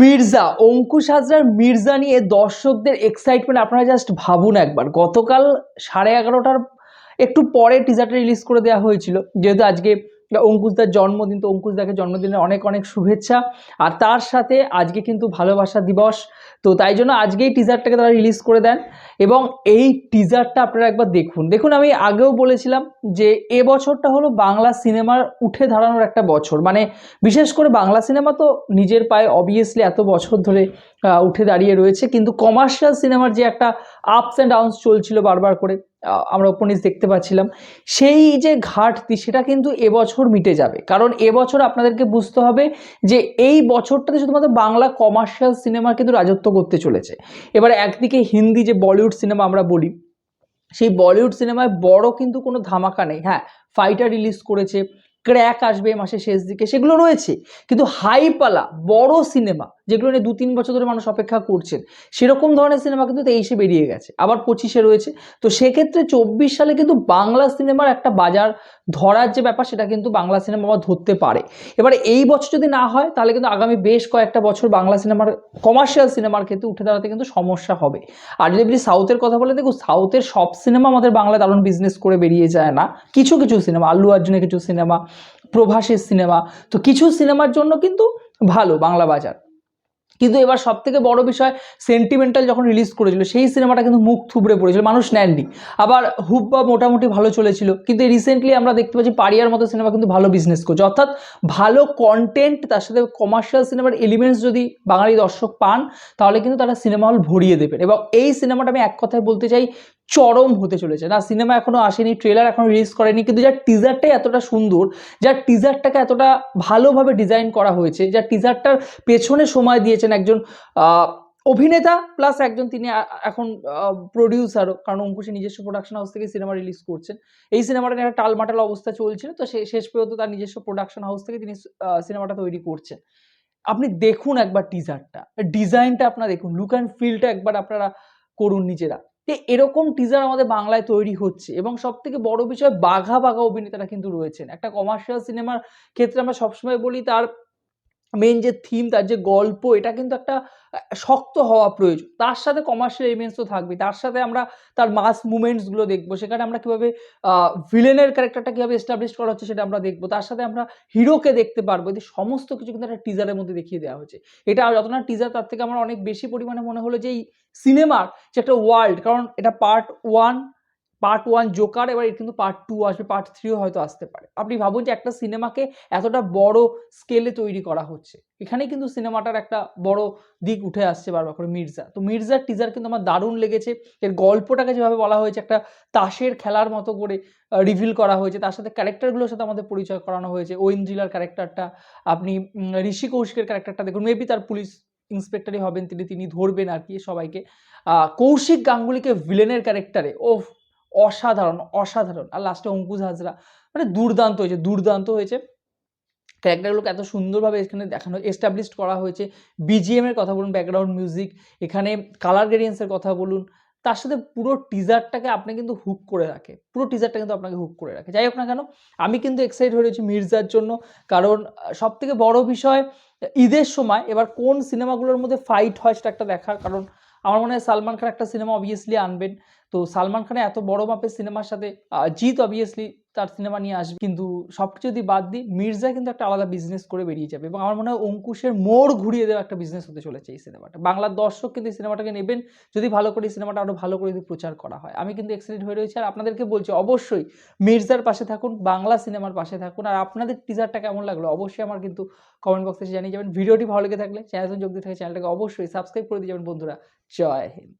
মির্জা, অঙ্কুশ হাজরার মির্জা নিয়ে দর্শকদের এক্সাইটমেন্ট আপনারা জাস্ট ভাবুন একবার। গতকাল সাড়ে এগারোটার, একটু পরে টিজারটা রিলিজ করে দেওয়া হয়েছিল, যেহেতু আজকে অঙ্কুশদার জন্মদিন, তো অঙ্কুশদাকে জন্মদিনের অনেক অনেক শুভেচ্ছা। আর তার সাথে আজকে কিন্তু ভালোবাসা দিবস। তো তাই জন্য আজকেই টিজারটাকে তারা রিলিজ করে দেন। এবং এই টিজারটা আপনারা একবার দেখুন। দেখুন, আমি আগেও বলেছিলাম যে এ বছরটা হলো বাংলা সিনেমার উঠে দাঁড়ানোর একটা বছর। মানে বিশেষ করে বাংলা সিনেমা তো নিজের পায়ে অবভিয়াসলি এত বছর ধরে উঠে দাঁড়িয়ে রয়েছে। কিন্তু কমার্শিয়াল সিনেমার যে একটা আপস অ্যান্ড ডাউনস চলছিল বারবার করে আমরা উপন্যাস দেখতে পাচ্ছিলাম, সেই যে ঘাটতি সেটা কিন্তু এবছর মিটে যাবে। কারণ এবছর আপনাদেরকে বুঝতে হবে যে এই বছরটাতে শুধুমাত্র বাংলা কমার্শিয়াল সিনেমা কিন্তু রাজত্ব করতে চলেছে। এবার একদিকে হিন্দি যে বলিউড সিনেমা আমরা বলি, সেই বলিউড সিনেমায় বড় কিন্তু কোনো ধামাকা নেই। হ্যাঁ ফাইটার রিলিজ করেছে ক্র্যাক আসবে মাসের শেষ দিকে, সেগুলো রয়েছে। কিন্তু হাইপালা, বড় সিনেমা যেগুলো নিয়ে দু তিন বছর ধরে মানুষ অপেক্ষা করছেন। সেরকম ধরনের সিনেমা কিন্তু তেইশে বেরিয়ে গেছে, আবার পঁচিশে রয়েছে। তো সেক্ষেত্রে চব্বিশ সালে কিন্তু বাংলা সিনেমার একটা বাজার ধরার যে ব্যাপার, সেটা কিন্তু বাংলা সিনেমা আবার ধরতে পারে। এবারে এই বছর যদি না হয়, তাহলে কিন্তু আগামী বেশ কয়েকটা বছর বাংলা সিনেমার, কমার্শিয়াল সিনেমার ক্ষেত্রে উঠে দাঁড়াতে কিন্তু সমস্যা হবে। আর যদি আপনি সাউথের কথা বলে দেখুন সাউথের সব সিনেমা আমাদের বাংলা দারুণ বিজনেস করে বেরিয়ে যায় না। কিছু কিছু সিনেমা, আল্লু অর্জুনের কিছু সিনেমা, প্রভাসের সিনেমা, তো কিছু সিনেমার জন্য কিন্তু ভালো বাংলা বাজার। কিন্তু এবার সব থেকে বড় বিষয় সেন্টিমেন্টাল যখন রিলিজ করেছিল, সেই সিনেমাটা কিন্তু মুখ থুবড়ে পড়েছিল, মানুষ নেননি। আবার হুব্বা মোটামুটি ভালো চলেছিল, কিন্তু রিসেন্টলি আমরা দেখতে পাচ্ছি পারিয়ার মতো সিনেমা কিন্তু ভালো বিজনেস করছে। অর্থাৎ ভালো কন্টেন্ট তার সাথে কমার্শিয়াল সিনেমার এলিমেন্টস যদি বাঙালি দর্শক পান, তাহলে কিন্তু তারা সিনেমা হল ভরিয়ে দেবেন। এবং এই সিনেমাটা আমি এক কথায় বলতে চাই চরম হতে চলেছে। না সিনেমা এখনও আসেনি ট্রেলার এখনও রিলিজ করেনি, কিন্তু যার টিজারটাই এতটা সুন্দর, যার টিজারটাকে এতটা ভালোভাবে ডিজাইন করা হয়েছে, যার টিজারটার পেছনে সময় দিয়েছেন একজন অভিনেতা প্লাস একজন তিনি এখন প্রডিউসারও কারণ অঙ্কুশে নিজস্ব প্রোডাকশন হাউস থেকে সিনেমা রিলিজ করছেন। এই সিনেমাটা নিয়ে একটা টালমাটাল অবস্থা চলছিল, তো শেষ পর্যন্ত তার নিজস্ব প্রোডাকশন হাউস থেকে তিনি সিনেমাটা তৈরি করছেন। আপনি দেখুন একবার টিজারটা ডিজাইনটা আপনারা দেখুন লুক অ্যান্ড ফিলটা একবার আপনারা করুন নিজেরা। যে এরকম টিজার আমাদের বাংলায় তৈরি হচ্ছে এবং সব থেকে বড় বিষয় বাঘা বাঘা অভিনেতারা কিন্তু রয়েছেন। একটা কমার্শিয়াল সিনেমার ক্ষেত্রে আমরা সবসময় বলি তার মেন যে থিম তার যে গল্প, এটা কিন্তু একটা শক্ত হওয়া প্রয়োজন। তার সাথে কমার্শিয়াল এলিমেন্টস তো থাকবে। তার সাথে আমরা তার মাস মুভমেন্টসগুলো দেখব। সেখানে আমরা কীভাবে ভিলেনের ক্যারেক্টারটা কীভাবে এস্টাবলিশ করা হচ্ছে সেটা আমরা দেখব। তার সাথে আমরা হিরোকে দেখতে পারব। এই সমস্ত কিছু কিন্তু একটা টিজারের মধ্যে দেখিয়ে দেওয়া হয়েছে। এটা যত না টিজার তার থেকে আমার অনেক বেশি পরিমাণে মনে হলো যে এই সিনেমার যে একটা ওয়ার্ল্ড কারণ এটা part one part one joker এবার কিন্তু পার্ট টু আসবে পার্ট থ্রিও হয়তো আসতে পারে। আপনি ভাবুন যে একটা সিনেমাকে এতটা বড় স্কেলে তৈরি করা হচ্ছে। এখানে কিন্তু সিনেমাটার একটা বড় দিক উঠে আসছে বারবার করে, মির্জা। তো মির্জার টিজার কিন্তু আমার দারুণ লেগেছে। এর গল্পটাকে যেভাবে বলা হয়েছে, একটা তাসের খেলার মতো করে রিভিল করা হয়েছে। তার সাথে ক্যারেক্টারগুলোর সাথে আমাদের পরিচয় করানো হয়েছে। ঐন্দ্রিলার ক্যারেক্টারটা আপনি ঋষি কৌশিকের ক্যারেক্টারটা দেখুন। মেবি তার পুলিশ ইন্সপেক্টরই হবেন, তিনি তিনি ধরবেন আর কি সবাইকে। কৌশিক গাঙ্গুলিকে ভিলেনের ক্যারেক্টারে ও অসাধারণ অসাধারণ। আর লাস্টে অঙ্কুশ হাজরা মানে দুর্দান্ত হয়েছে দুর্দান্ত হয়েছে। ক্যারেক্টারগুলোকে এত সুন্দরভাবে এখানে দেখানো এস্টাবলিশড করা হয়েছে। বিজিএমের কথা বলুন ব্যাকগ্রাউন্ড মিউজিক এখানে কালার গ্রেডিয়েন্সের কথা বলুন। তার সাথে পুরো টিজারটাকে আপনি কিন্তু হুক করে রাখে। পুরো টিজারটা কিন্তু আপনাকে হুক করে রাখে। যাই হোক না কেন, আমি কিন্তু এক্সাইট হয়ে রয়েছি মির্জার জন্য। কারণ সব থেকে বড় বিষয় ঈদের সময় এবার কোন সিনেমাগুলোর মধ্যে ফাইট হয় সেটা একটা দেখার। কারণ আমার মনে হয় সালমান খান একটা সিনেমা অবভিয়াসলি আনবেন। তো সালমান খানের এত বড় মাপের সিনেমার সাথে জিৎ অবভিয়াসলি তার সিনেমা নিয়ে আসবে। কিন্তু সব কিছু যদি বাদ দিই, মির্জা কিন্তু একটা আলাদা বিজনেস করে বেরিয়ে যাবে এবং আমার মনে হয় অঙ্কুশের মোড় ঘুরিয়ে দেওয়া একটা বিজনেস হতে চলেছে এই সিনেমাটা। বাংলার দর্শক কিন্তু এই সিনেমাটাকে নেবেন যদি ভালো করে এই সিনেমাটা আরও ভালো করে যদি প্রচার করা হয়। আমি কিন্তু এক্সাইটেড হয়ে রয়েছি আর আপনাদেরকে বলছি অবশ্যই মির্জার পাশে থাকুন, বাংলা সিনেমার পাশে থাকুন আর আপনাদের টিজারটা কেমন লাগল অবশ্যই আমার কিন্তু কমেন্ট বক্সে জানিয়ে যাবেন। ভিডিওটি ভালো লেগে থাকলে চ্যানেলে যোগ দিয়ে থাকে চ্যানেলটাকে অবশ্যই সাবস্ক্রাইব করে দিয়ে যাবেন। বন্ধুরা, জয় হিন্দ।